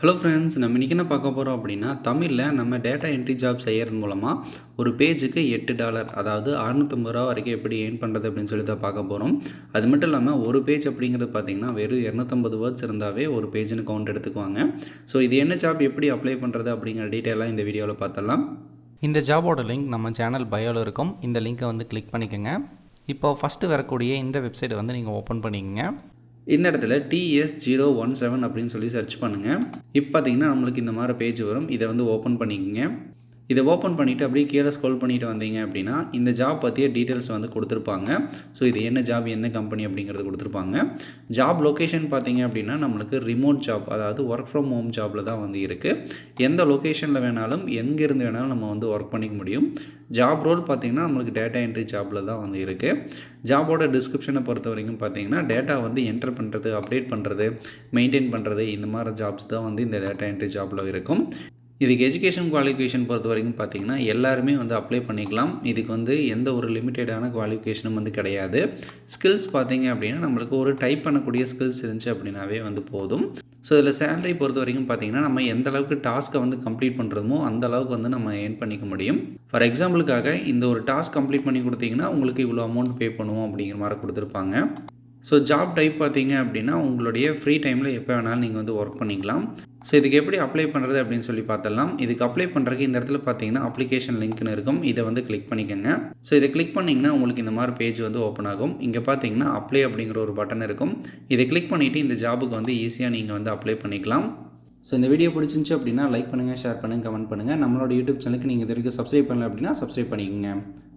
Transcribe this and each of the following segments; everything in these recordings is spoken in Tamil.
ஹலோ ஃப்ரெண்ட்ஸ் நம்ம இன்றைக்கி என்ன பார்க்க போகிறோம் அப்படின்னா தமிழில் நம்ம டேட்டா என்ட்ரி ஜாப் செய்கிறது மூலமாக ஒரு பேஜுக்கு எட்டு டாலர் அதாவது அறுநூத்தம்பது ரூபா வரைக்கும் எப்படி ஏர்ன் பண்ணுறது அப்படின்னு சொல்லி தான் பார்க்க போகிறோம் அது மட்டும் இல்லாமல் ஒரு பேஜ் அப்படிங்கிறது பார்த்திங்கன்னா வெறும் இரநூத்தம்பது வேர்ட்ஸ் இருந்தாவே ஒரு பேஜுன்னு கவுண்ட் எடுத்துக்குவாங்க. ஸோ இது என்ன ஜாப் எப்படி அப்ளை பண்ணுறது அப்படிங்கிற டீட்டெயிலாக இந்த வீடியோவில் பார்த்தலாம் இந்த ஜாபோட லிங்க் நம்ம சேனல் பயோவில் இருக்கும். இந்த லிங்க்கை வந்து கிளிக் பண்ணிக்கோங்க. இப்போ ஃபஸ்ட்டு வரக்கூடிய இந்த வெப்சைட்டை வந்து நீங்கள் ஓப்பன் பண்ணிக்கோங்க. இந்த இடத்துல டிஎஸ் ஜீரோ ஒன் செவன் அப்படின்னு சொல்லி சர்ச் பண்ணுங்கள் இப்போ பார்த்தீங்கன்னா நம்மளுக்கு இந்த மாதிரி பேஜ் வரும். இதை வந்து ஓப்பன் பண்ணிக்கோங்க. இதை ஓப்பன் பண்ணிவிட்டு அப்படியே கீழே ஸ்க்ரோல் பண்ணிட்டு வந்தீங்க அப்படின்னா இந்த ஜாப் பற்றிய டீட்டெயில்ஸ் வந்து கொடுத்துருப்பாங்க. ஸோ இது என்ன ஜாப் என்ன கம்பெனி அப்படிங்கிறது கொடுத்துருப்பாங்க. ஜாப் லொக்கேஷன் பார்த்தீங்க அப்படின்னா நம்மளுக்கு ரிமோட் ஜாப் அதாவது ஒர்க் ஃப்ரம் ஹோம் ஜாப்பில் தான் வந்து இருக்குது எந்த லொக்கேஷனில் வேணாலும் எங்கேருந்து வேணாலும் நம்ம வந்து ஒர்க் பண்ணிக்க முடியும். ஜாப் ரோல் பார்த்திங்கன்னா நம்மளுக்கு டேட்டா என்ட்ரி ஜாப்பில் தான் வந்து இருக்குது ஜாபோட டிஸ்கிரிப்ஷனை பொறுத்த வரைக்கும் பார்த்தீங்கன்னா டேட்டா வந்து என்டர் பண்ணுறது அப்டேட் பண்ணுறது மெயின்டைன் பண்ணுறது இந்த மாதிரி ஜாப்ஸ் தான் வந்து இந்த டேட்டா என்ட்ரி ஜாப்பில் இருக்கும். இதுக்கு எஜுகேஷன் குவாலிஃபிகேஷன் பொறுத்த வரைக்கும் பார்த்தீங்கன்னா எல்லாருமே வந்து அப்ளை பண்ணிக்கலாம். இதுக்கு வந்து எந்த ஒரு லிமிட்டடான குவாலிஃபிகேஷனும் வந்து கிடையாது. ஸ்கில்ஸ் பார்த்தீங்க அப்படின்னா நம்மளுக்கு ஒரு டைப் பண்ணக்கூடிய ஸ்கில்ஸ் இருந்துச்சு அப்படின்னாவே வந்து போதும். ஸோ இதில் சேலரி பொறுத்த வரைக்கும் பார்த்தீங்கன்னா நம்ம எந்த அளவுக்கு டாஸ்க்கை வந்து கம்ப்ளீட் பண்ணுறோமோ அந்த அளவுக்கு வந்து நம்ம ஏர்ன் பண்ணிக்க முடியும். ஃபார் எக்ஸாம்பிளுக்காக இந்த ஒரு டாஸ்க் கம்ப்ளீட் பண்ணி கொடுத்தீங்கன்னா உங்களுக்கு இவ்வளோ அமௌண்ட் பே பண்ணுவோம் அப்படிங்கிற மாதிரி கொடுத்துருப்பாங்க. ஸோ ஜாப் டைப் பார்த்தீங்க அப்படின்னா உங்களுடைய ஃப்ரீ டைமில் எப்போ வேணாலும் நீங்கள் வந்து ஒர்க் பண்ணிக்கலாம். ஸோ இதுக்கு எப்படி அப்ளை பண்ணுறது அப்படின்னு சொல்லி பார்த்தலாம் இதுக்கு அப்ளை பண்ணுறதுக்கு இந்த இடத்துல பார்த்தீங்கன்னா அப்ளிகேஷன் லிங்க்னு இருக்கும். இதை வந்து கிளிக் பண்ணிக்கோங்க. ஸோ இதை கிளிக் பண்ணிங்கன்னா உங்களுக்கு இந்த மாதிரி பேஜ் வந்து ஓப்பன் ஆகும். இங்கே பார்த்தீங்கன்னா அப்ளை அப்படிங்கிற ஒரு பட்டன் இருக்கும். இதை கிளிக் பண்ணிவிட்டு இந்த ஜாபுக்கு வந்து ஈஸியாக நீங்கள் வந்து அப்ளை பண்ணிக்கலாம். ஸோ இந்த வீடியோ பிடிச்சிருந்துச்சு அப்படின்னா லைக் பண்ணுங்கள் ஷேர் பண்ணுங்கள் கமெண்ட் பண்ணுங்கள் நம்மளோட யூடியூப் சேனலுக்கு நீங்கள் இது வரைக்கும் சப்ஸ்கிரைப் பண்ணல அப்படின்னா சப்ஸ்கிரைப் பண்ணிக்கோங்க.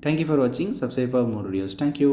தேங்க்யூ ஃபார் வாட்சிங் subscribe for more videos thank you